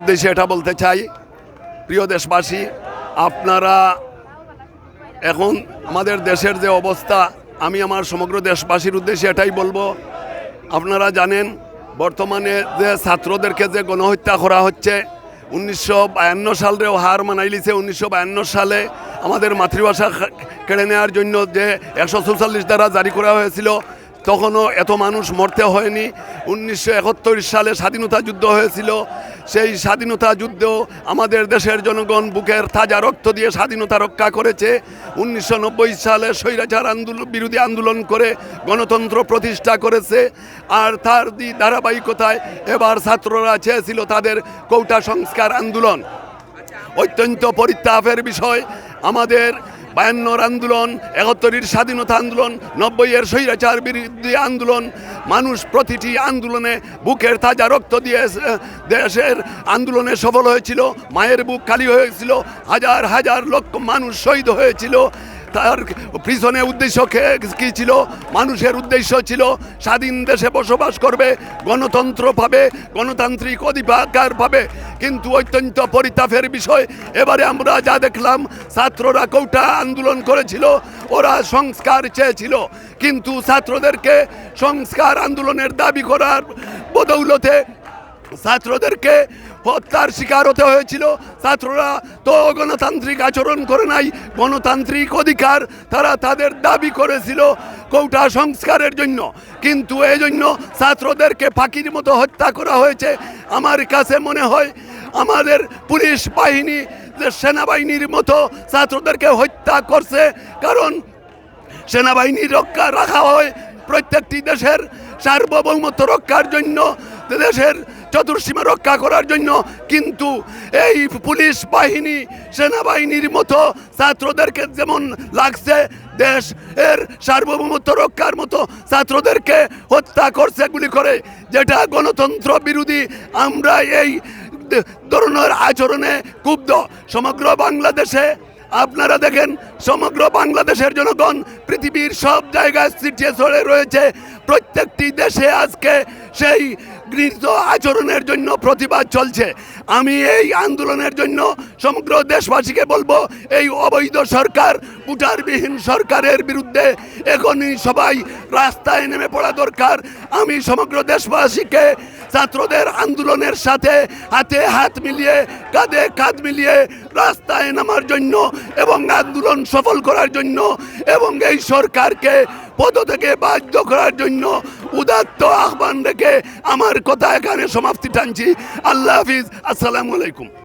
উদ্দেশ্যে এটা বলতে চাই, প্রিয় দেশবাসী, আপনারা এখন আমাদের দেশের যে অবস্থা, আমি আমার সমগ্র দেশবাসীর উদ্দেশ্যে এটাই বলব। আপনারা জানেন, বর্তমানে যে ছাত্রদেরকে যে গণহত্যা করা হচ্ছে, উনিশশো বায়ান্ন সালেও হার মানাইলিছে। উনিশশো বায়ান্ন সালে আমাদের মাতৃভাষা কেড়ে নেওয়ার জন্য যে একশো চৌচল্লিশ দ্বারা জারি করা হয়েছিল তখনও এত মানুষ মরতে হয়নি। উনিশশো একাত্তর সালে স্বাধীনতা যুদ্ধ হয়েছিল। সেই স্বাধীনতা যুদ্ধেও আমাদের দেশের জনগণ বুকের তাজা রক্ত দিয়ে স্বাধীনতা রক্ষা করেছে। উনিশশো নব্বই সালে স্বৈরাচার আন্দোলন বিরোধী আন্দোলন করে গণতন্ত্র প্রতিষ্ঠা করেছে। আর তার দি- ধারাবাহিকতায় এবার ছাত্ররা চেয়েছিল তাদের কৌটা সংস্কার আন্দোলন। অত্যন্ত পরিত্যাপের বিষয়। আমাদের বায়ান্নর আন্দোলন, একাত্তরের স্বাধীনতা আন্দোলন, নব্বইয়ের স্বৈরাচার বিরুদ্ধে আন্দোলন। মানুষ প্রতিটি আন্দোলনে বুকের তাজা রক্ত দিয়ে দেশের আন্দোলনে সফল হয়েছিল, মায়ের বুক খালি হয়েছিল, হাজার হাজার লক্ষ মানুষ শহীদ হয়েছিল। তার পিছনে উদ্দেশ্য কি ছিল? মানুষের উদ্দেশ্য ছিল স্বাধীন দেশে বসবাস করবে, গণতন্ত্র পাবে, গণতান্ত্রিক অধিকার পাবে। কিন্তু অত্যন্ত পরিতাপের বিষয়, এবারে আমরা যা দেখলাম, ছাত্ররা কৌটা আন্দোলন করেছিল, ওরা সংস্কার চেয়েছিল। কিন্তু ছাত্রদেরকে সংস্কার আন্দোলনের দাবি করার বদৌলতে ছাত্রদেরকে হত্যার শিকার হতে হয়েছিল। ছাত্ররা তো গণতান্ত্রিক আচরণ করে নাই, গণতান্ত্রিক অধিকার তারা তাদের দাবি করেছিল কৌটা সংস্কারের জন্য। কিন্তু এই জন্য ছাত্রদেরকে ফাঁকির মতো হত্যা করা হয়েছে। আমার কাছে মনে হয় আমাদের পুলিশ বাহিনী সেনাবাহিনীর মতো ছাত্রদেরকে হত্যা করছে, কারণ সেনাবাহিনী রক্ষা রাখা হয় প্রত্যেকটি দেশের সার্বভৌমত্ব রক্ষার জন্য। দেশের চতুর্সীমা রক্ষা করার জন্য কিন্তু এই পুলিশ বাহিনী, সেনাবাহিনীর মতো ছাত্রদেরকে যেমন লাগছে, দেশ এর সার্বভৌমত্ব রক্ষার মতো ছাত্রদেরকে হত্যা করছে গুলি করে, যেটা গণতন্ত্র বিরোধী আমরা এই ধরনের আচরণে ক্ষুব্ধ। সমগ্র বাংলাদেশে, আপনারা দেখেন, সমগ্র বাংলাদেশের জনগণ পৃথিবীর সব জায়গায় ছিটিয়ে রয়েছে। প্রত্যেকটি দেশে আজকে সেই গৃহীত আচরণের জন্য প্রতিবাদ চলছে। আমি এই আন্দোলনের জন্য সমগ্র দেশবাসীকে বলব, এই অবৈধ সরকার ভোটারবিহীন সরকারের বিরুদ্ধে এখনই সবাই রাস্তায় নেমে পড়া দরকার। আমি সমগ্র দেশবাসীকে ছাত্রদের আন্দোলনের সাথে হাতে হাত মিলিয়ে, কাঁধে কাঁধ মিলিয়ে রাস্তায় নামার জন্য এবং আন্দোলন সফল করার জন্য এবং এই সরকারকে পদ থেকে বাধ্য করার জন্য উদাত্ত আহ্বান রেখে আমার কথা এখানে সমাপ্তি টানছি। আল্লাহ হাফিজ। আসসালামু আলাইকুম।